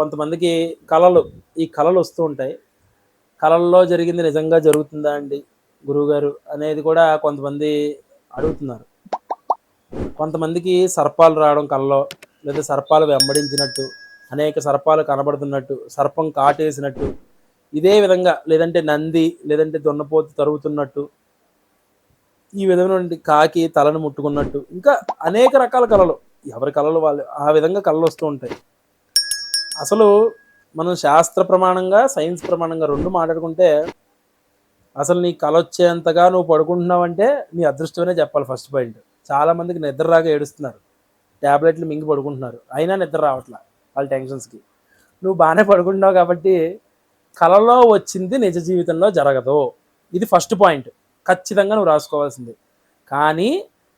కొంతమందికి కళలు ఈ కళలు వస్తూ ఉంటాయి. కళల్లో జరిగింది నిజంగా జరుగుతుందా అండి? గురువుగారు అనేది కూడా కొంతమంది అడుగుతున్నారు. కొంతమందికి సర్పాలు రావడం కళ్ళలో లేదా సర్పాలు వెంబడించినట్టు అనేక సర్పాలు కనబడుతున్నట్టు సర్పం కాటేసినట్టు ఇదే విధంగా లేదంటే నంది లేదంటే దున్నపోతు తరుగుతున్నట్టు ఈ విధమైనటువంటి కాకి తలను ముట్టుకున్నట్టు ఇంకా అనేక రకాల కళలు. ఎవరి కళలు వాళ్ళు ఆ విధంగా కళలు వస్తూ ఉంటాయి. అసలు మనం శాస్త్ర ప్రమాణంగా సైన్స్ ప్రమాణంగా రెండు మాట్లాడుకుంటే అసలు నీ కళ వచ్చేంతగా నువ్వు పడుకుంటున్నావంటే నీ అదృష్టమనే చెప్పాలి ఫస్ట్ పాయింట్. చాలా మందికి నిద్ర రాక ఏడుస్తున్నారు. ట్యాబ్లెట్లు మింగి పడుకుంటున్నారు. అయినా నిద్ర రావట్లా వాళ్ళ టెన్షన్స్కి. నువ్వు బాగానే పడుకుంటున్నావు కాబట్టి కళలో వచ్చింది నిజ జీవితంలో జరగదు. ఇది ఫస్ట్ పాయింట్. ఖచ్చితంగా నువ్వు రాసుకోవాల్సింది. కానీ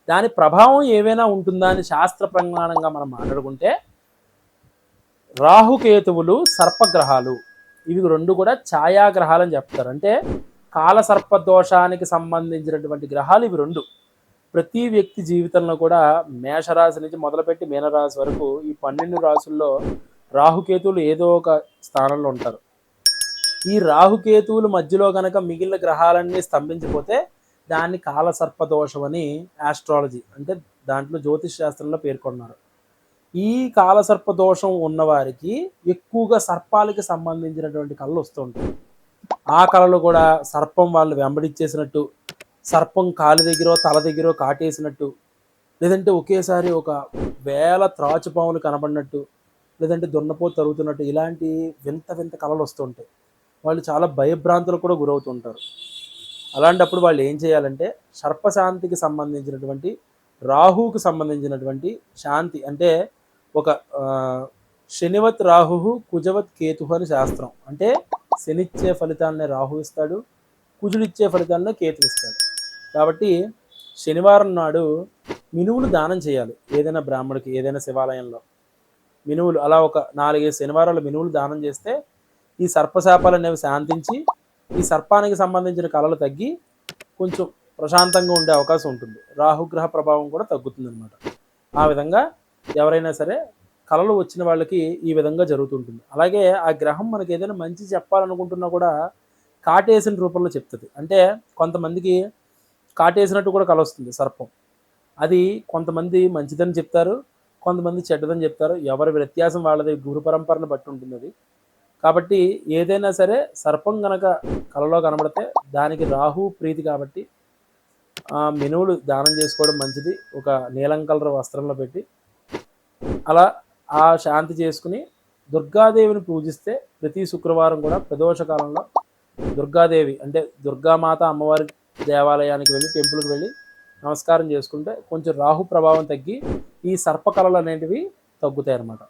దాని ప్రభావం ఏవైనా ఉంటుందా అని శాస్త్ర ప్రమాణంగా మనం మాట్లాడుకుంటే రాహుకేతువులు సర్పగ్రహాలు. ఇవి రెండు కూడా ఛాయాగ్రహాలు అని చెప్తారు. అంటే కాలసర్ప దోషానికి సంబంధించినటువంటి గ్రహాలు ఇవి రెండు. ప్రతి వ్యక్తి జీవితంలో కూడా మేషరాశి నుంచి మొదలుపెట్టి మీనరాశి వరకు ఈ పన్నెండు రాశుల్లో రాహుకేతువులు ఏదో ఒక స్థానంలో ఉంటారు. ఈ రాహుకేతువుల మధ్యలో కనుక మిగిలిన గ్రహాలన్నీ స్తంభించిపోతే దాన్ని కాల దోషం అని ఆస్ట్రాలజీ అంటే దాంట్లో జ్యోతిష్ శాస్త్రంలో పేర్కొన్నారు. ఈ కాలసర్ప దోషం ఉన్నవారికి ఎక్కువగా సర్పాలకి సంబంధించినటువంటి కళలు వస్తుంటాయి ఆ కళలు కూడా సర్పం వాళ్ళు వెంబడిచ్చేసినట్టు సర్పం కాలు దగ్గర తల దగ్గర కాటేసినట్టు లేదంటే ఒకేసారి ఒక వేల త్రాచుపాములు కనబడినట్టు లేదంటే దున్నపోతు తరుగుతున్నట్టు ఇలాంటి వింత వింత కళలు వస్తుంటాయి వాళ్ళు చాలా భయభ్రాంతులకు కూడా గురవుతుంటారు అలాంటప్పుడు వాళ్ళు ఏం చేయాలంటే సర్పశాంతికి సంబంధించినటువంటి రాహువుకు సంబంధించినటువంటి శాంతి అంటే ఒక శనివత్ రాహు కుజవత్ కేతు అని శాస్త్రం. అంటే శనిచ్చే ఫలితాలనే రాహు ఇస్తాడు కుజుడిచ్చే ఫలితాలనే కేతు ఇస్తాడు. కాబట్టి శనివారం నాడు మినువులు దానం చేయాలి ఏదైనా బ్రాహ్మడికి ఏదైనా శివాలయంలో. మినువులు అలా ఒక నాలుగైదు శనివారాలు మినువులు దానం చేస్తే ఈ సర్పశాపాలు అనేవి శాంతించి ఈ సర్పానికి సంబంధించిన కళలు తగ్గి కొంచెం ప్రశాంతంగా ఉండే అవకాశం ఉంటుంది. రాహుగ్రహ ప్రభావం కూడా తగ్గుతుంది అనమాట ఆ విధంగా ఎవరైనా సరే కళలు వచ్చిన వాళ్ళకి ఈ విధంగా జరుగుతుంటుంది. అలాగే ఆ గ్రహం మనకి ఏదైనా మంచి చెప్పాలనుకుంటున్నా కూడా కాటేసిన రూపంలో చెప్తుంది. అంటే కొంతమందికి కాటేసినట్టు కూడా కళ వస్తుంది సర్పం. అది కొంతమంది మంచిదని చెప్తారు కొంతమంది చెడ్డదని చెప్తారు. ఎవరి వ్యత్యాసం వాళ్ళది గురు పరంపరను బట్టి ఉంటుంది అది. కాబట్టి ఏదైనా సరే సర్పం గనక కలలో కనబడితే దానికి రాహు ప్రీతి కాబట్టి ఆ మెనువులు దానం చేసుకోవడం మంచిది. ఒక నీలం కలర్ వస్త్రంలో పెట్టి అలా ఆ శాంతి చేసుకుని దుర్గాదేవిని పూజిస్తే ప్రతి శుక్రవారం కూడా ప్రదోష కాలంలో దుర్గాదేవి అంటే దుర్గామాత అమ్మవారి దేవాలయానికి వెళ్ళి టెంపుల్కి వెళ్ళి నమస్కారం చేసుకుంటే కొంచెం రాహు ప్రభావం తగ్గి ఈ సర్పకళలు అనేటివి తగ్గుతాయి అన్నమాట